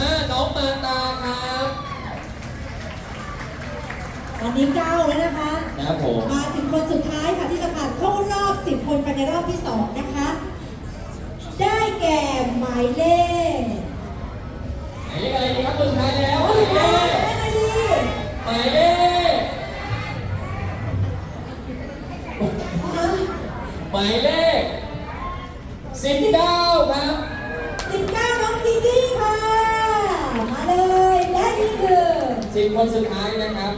มาตาครับตอนนี้เก้าแล้วนะคะ นะครับผม มาถึงคนสุดท้ายค่ะที่จะผ่านเข้ารอบ 10 คนไปในรอบที่ 2 นะคะ ได้แก่หมายเลขหมายเลขอะไรดีครับคนสุดท้ายแล้วโอ้หมายยเลได้ขอะไรดีหมายเลขอะหมายเลขสิบเก้าครับ สิบคนสุดท้ายนะครับ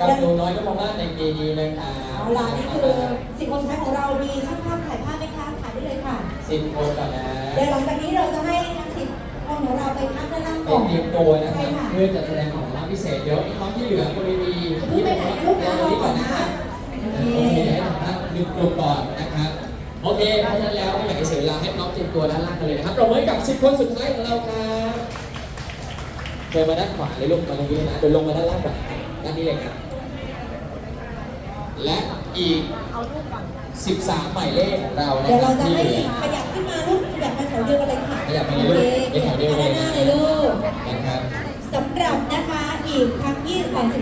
กับหนูน้อยก็มองว่าในปีนี้นะครับเอาล่ะนี่คือสิบคนสุดท้ายของเรามีช่างภาพถ่ายภาพไหมคะถ่ายได้เลยค่ะสิบคนก่อนนะเดี๋ยวหลังจากนี้เราจะให้ทั้งสิบคนของเราไปพักด้านล่างเป็ก่อนนเตรียมตัวนะคใช่รับค่ะเพื่อจะแสดงของรางวัลพิเศษเดี๋ยวน้องที่เหลือบนเวทีเพิ่งไปไหนลูกนะรอก่อนนะโอโอเคเคให้ทำท่าหนึ่งกลุ่มก่อนนะครับโอเคเพราะฉะนั้นแล้วไม่อยากให้เสียเวลาให้น้องเตรียมตัวด้านล่างกันเลยนะครับเราไว้กับสิบคนสุดท้ายของเราครับ เดินมาด้านขวาเลยลูกมาตรงนี้นะเดินลงมาด้านล่างก่อนด้านนี้เลยครับ และอีก13หมายเลขของเรานะเดี๋ยวครัเราบจะที่ให้เหลือขยับขึ้นมาลูกขยับมาแถวเดียวกันเลยค่ะขยับมาเลยลูกโอเดี๋ยวแถวเดียวด้านหน้าเลยลูกนะครับสำหรับนะคะอีกทั้ง22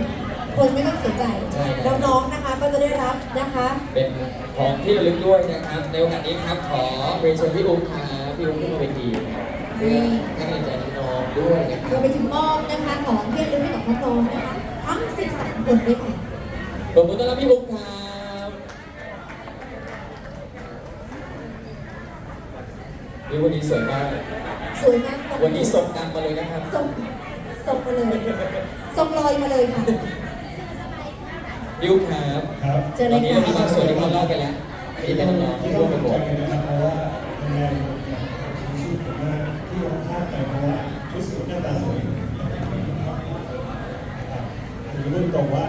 13คนไม่ต้องเสียใจใช่ครับน้องๆนะคะก็จะได้รับนะคะ เป็นของที่ระลึกด้วยนะครับ ในโอกาสนี้ครับขอเรียนเชิญพี่อุ้มครับพี่อุ้มขึ้นมาเวทีนะครับเพื่อให้กำลังใจน้องๆ ด้วยนะครรัวบมไปถึงมอบนะคะของเพื่อนรุ่นพี่ของน้องๆนะคะทั้ง 13 คนด้วยค่ะปรบมือต้อนรับพี่อุ้มครับนี่วันนี้สวยมาก สวยมากวันนี้ส่งนำมาเลยนะครับ ส่งส่งมาเลยส่งลอยมาเลยค่ะพี่อุ้มครับครับเจอตเลอนยนี้ค่ะเรามีบางส่วนที่เขาเล่ากันแล้วอันนี้เป็นน้องๆที่ที่ต้ร่อวงมตกันกหมดใจนะครับเพราะว่าคะแนนชีวิตผมว่าที่เราพลาดไปเพราะว่า ชุดสวยหน้าตาสวยนะครับอันนี้พูดตรงว่า